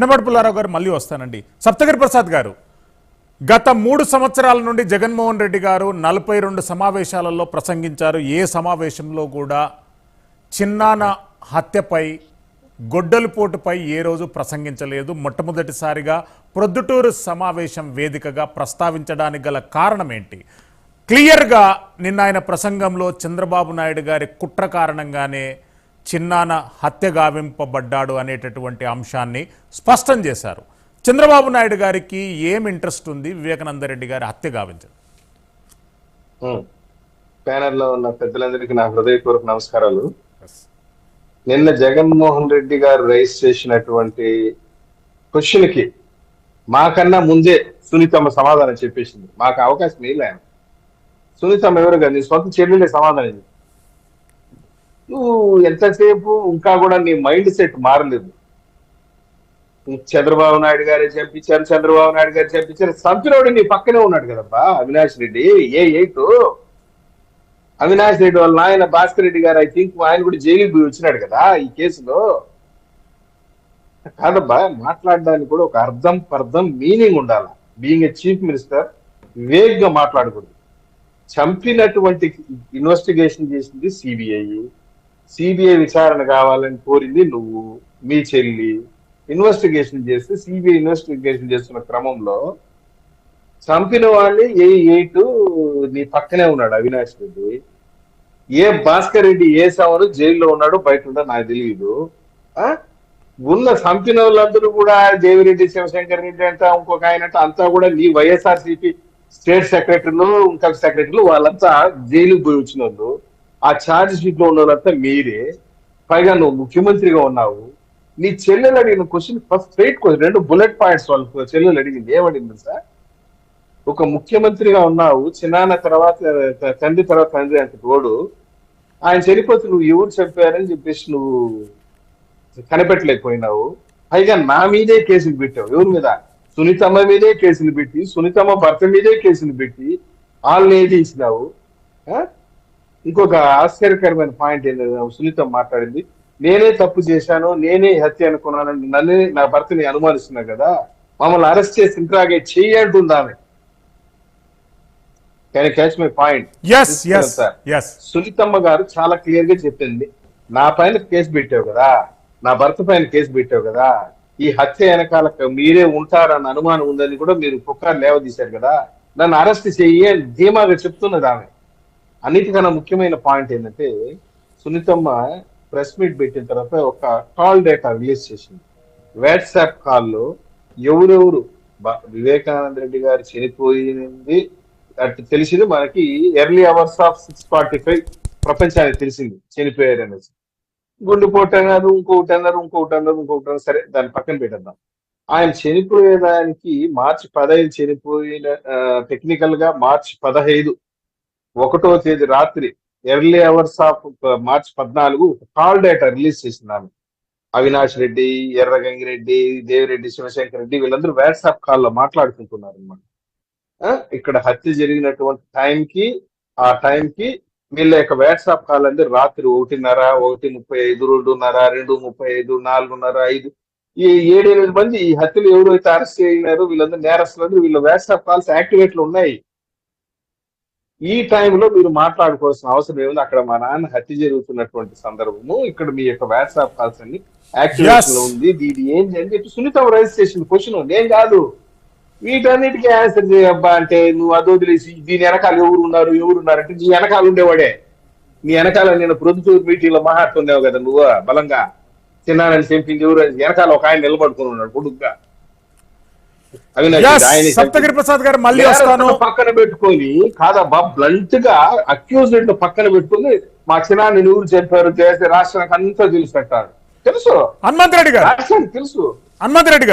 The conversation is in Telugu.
నిమ్మడి పుల్లారావు గారు మళ్ళీ వస్తానండి. సప్తగిరి ప్రసాద్ గారు గత మూడు సంవత్సరాల నుండి జగన్మోహన్ రెడ్డి గారు నలభై రెండు సమావేశాలలో ప్రసంగించారు. ఏ సమావేశంలో కూడా చిన్నాన హత్యపై గొడ్డలిపోటుపై ఏ రోజు ప్రసంగించలేదు. మొట్టమొదటిసారిగా ప్రొద్దుటూరు సమావేశం వేదికగా ప్రస్తావించడానికి గల కారణం ఏంటి క్లియర్గా నిన్న ఆయన ప్రసంగంలో చంద్రబాబు నాయుడు గారి కుట్ర కారణంగానే చిన్నాన హత్య గావింపబడ్డాడు అనేటటువంటి అంశాన్ని స్పష్టం చేశారు. చంద్రబాబు నాయుడు గారికి ఏం ఇంట్రెస్ట్ ఉంది? వివేకానంద రెడ్డి గారి హత్య గావించడం. ప్యానెల్లో ఉన్న పెద్దలందరికీ నా హృదయపూర్వక నమస్కారాలు. నిన్న జగన్మోహన్ రెడ్డి గారు రైస్ చేసినటువంటి క్వశ్చన్కి మాకన్నా ముందే సునీతమ్మ సమాధానం చెప్పేసింది. మాకు అవకాశం లేదు ఆయన. సునీతమ్మ ఎవరు కాదు? నీ సొంత చెల్లెలే సమాధానం నువ్వు ఎంతసేపు ఇంకా కూడా నీ మైండ్ సెట్ మారలేదు. చంద్రబాబు నాయుడు గారే చంపించారు చంద్రబాబు నాయుడు గారు చంపించారు. చంపినోడు నీ పక్కనే ఉన్నాడు కదబ్బా అవినాష్ రెడ్డి. ఏ ఎయిట్ అవినాష్ రెడ్డి వాళ్ళ నాయన భాస్కర్ రెడ్డి గారు ఐ థింక్ ఆయన కూడా జైలుకి పోయి వచ్చినాడు కదా ఈ కేసులో. కాదబ్బా మాట్లాడడానికి కూడా ఒక అర్థం పర్థం మీనింగ్ ఉండాలి. బీయింగ్ ఏ చీఫ్ మినిస్టర్ వేగ్గా మాట్లాడకూడదు. చంపినటువంటి ఇన్వెస్టిగేషన్ చేసింది సిబిఐ సిబిఐ విచారణ కావాలని కోరింది నువ్వు మీ చెల్లి. ఇన్వెస్టిగేషన్ చేస్తే సిబిఐ ఇన్వెస్టిగేషన్ చేస్తున్న క్రమంలో చంపిన వాళ్ళని ఏ ఎయిట్ నీ పక్కనే ఉన్నాడు అవినాష్ రెడ్డి. ఏ భాస్కర్ రెడ్డి ఏ సవరు జైల్లో ఉన్నాడు బయట ఉన్నాడు నాకు తెలియదు. ఆ? ఉన్న చంపిన వాళ్ళందరూ కూడా దేవిరెడ్డి శివశంకర్ రెడ్డి అంట ఇంకొక ఆయన అంతా కూడా నీ వైఎస్ఆర్ సిపి స్టేట్ సెక్రటరీలు ఇంకా సెక్రటరీలు వాళ్ళంతా జైలుకి పోయి వచ్చిన వాళ్ళు ఆ ఛార్జ్ షీట్లో ఉన్నదంతా మీరే. పైగా నువ్వు ముఖ్యమంత్రిగా ఉన్నావు. నీ చెల్లెలు అడిగిన క్వశ్చన్ ఫస్ట్ స్ట్రైట్ క్వశ్చన్ రెండు బుల్లెట్ పాయింట్స్ వాళ్ళ చెల్లెలు అడిగింది. ఏమడిగింది సార్ ఒక ముఖ్యమంత్రిగా ఉన్నావు చిన్నాన్న తర్వాత తండ్రి తర్వాత తండ్రి అంత తోడు ఆయన చనిపోతే నువ్వు ఎవరు చెప్పారని చెప్పేసి నువ్వు కనిపెట్టలేకపోయినావు. పైగా నా మీదే కేసులు పెట్టావు. ఎవరి మీద? సునీతమ్మ మీదే కేసులు పెట్టి సునీతమ్మ భర్త మీదే కేసులు పెట్టి వాళ్ళని ఏది ఇచ్చినావు? ఇంకొక ఆశ్చర్యకరమైన పాయింట్ ఏంటంటే సునీతమ్మ మాట్లాడింది. నేనే తప్పు చేశాను నేనే హత్య అనుకున్నానని నన్నే నా భర్తని అనుమానిస్తున్నా కదా. మమ్మల్ని అరెస్ట్ చేసి ఇంట్రాగేట్ చెయ్యి అంటుంది ఆమె. కానీ క్యాచ్ మై పాయింట్ సునీతమ్మ గారు చాలా క్లియర్గా చెప్పింది. నా పైన కేసు పెట్టావు కదా. నా భర్త పైన కేసు పెట్టావు కదా. ఈ హత్య వెనకాల మీరే ఉంటారన్న అనుమానం ఉందని కూడా మీరు పుకారు లేవదీశారు కదా. నన్ను అరెస్ట్ చెయ్యి అని ధీమాగా చెప్తున్నది ఆమె. అన్నిటికన్నా ముఖ్యమైన పాయింట్ ఏంటంటే సునీతమ్మ ప్రెస్ మీట్ పెట్టిన తర్వాత ఒక కాల్ డేటా రిలీజ్ చేసింది. వాట్సాప్ కాల్లో ఎవరెవరు వివేకానంద రెడ్డి గారు చనిపోయింది అటు తెలిసింది మనకి early hours of six forty five ప్రపంచానికి తెలిసింది చనిపోయారు అనేసి. గుండెపోటు అన్నారు ఇంకొకటి అన్నారు ఇంకొకటి అన్నారు ఇంకొకటి అన్నారు సరే దాన్ని పక్కన పెట్టేద్దాం. ఆయన చనిపోయేదానికి మార్చి పదహైదు చనిపోయిన టెక్నికల్గా మార్చి పదహైదు ఒకటో తేదీ రాత్రి ఎర్లీ అవర్స్ ఆఫ్ మార్చ్ పద్నాలుగు కాల్ డేటా రిలీజ్ చేసింది అవినాష్ రెడ్డి ఎర్రగంగిరెడ్డి దేవిరెడ్డి శివశంకర్ రెడ్డి వీళ్ళందరూ వాట్సాప్ కాల్లో మాట్లాడుకుంటున్నారు అనమాట ఇక్కడ హత్య జరిగినటువంటి టైంకి ఆ టైంకి వీళ్ళ యొక్క వాట్సాప్ కాల్ అంది రాత్రి ఒకటిన్నర ఒకటి ముప్పై ఐదు రెండున్నర రెండు ముప్పై ఐదు నాలుగున్నర ఐదు. ఈ ఏడెనిమిది మంది ఈ హత్యలు ఎవరైతే అరెస్ట్ అయినారో వీళ్ళందరూ నేరస్తులందరూ వీళ్ళ వాట్సాప్ కాల్స్ యాక్టివేట్లు ఉన్నాయి. ఈ టైంలో మీరు మాట్లాడుకోవాల్సిన అవసరం ఏముంది? అక్కడ మా నాన్న హత్య జరుగుతున్నటువంటి సందర్భము. ఇక్కడ మీ యొక్క వాట్సాప్ కాల్స్ అన్ని యాక్టివేషన్లో. ఉంది. ఇది ఏంటి అని చెప్పి సునీతం రైజ్ చేసిన క్వశ్చన్ నేను కాదు. వీటన్నిటికీ ఆన్సర్ చేయబ్బా అంటే నువ్వు అది వదిలేసి దీని వెనకాల ఎవరు ఉన్నారు? ఎవరు ఉన్నారు? అంటే నీ వెనకాల ఉండేవాడే. నీ వెనకాల నేను ప్రొద్దుటూరు మీటింగ్లో మాట్లాడుతున్నావు కదా నువ్వు? బలంగా. చిన్నానని చెప్పింది ఎవరు? వెనకాల ఒక ఆయన నిలబడుకుని ఉన్నాడు కొడుకుగా అవినాష్ ఎస్ రెడ్డి, ఆయనే సప్తగిరి. ప్రసాద్ గారు మళ్ళీ వస్తాను. పక్కన పెట్టుకొని కాదబ్బా బ్లంట్గా అక్యూజ్డ్ పక్కన పెట్టుకొని మా చిన్నాన్ని ఎవరు చెప్పారు రాష్ట్రానికి అంతా తెలుసు అంటారు. తెలుసు? హనుమంత్ రెడ్డి గారు. తెలుసు. హనుమంత్ రెడ్డి గారు.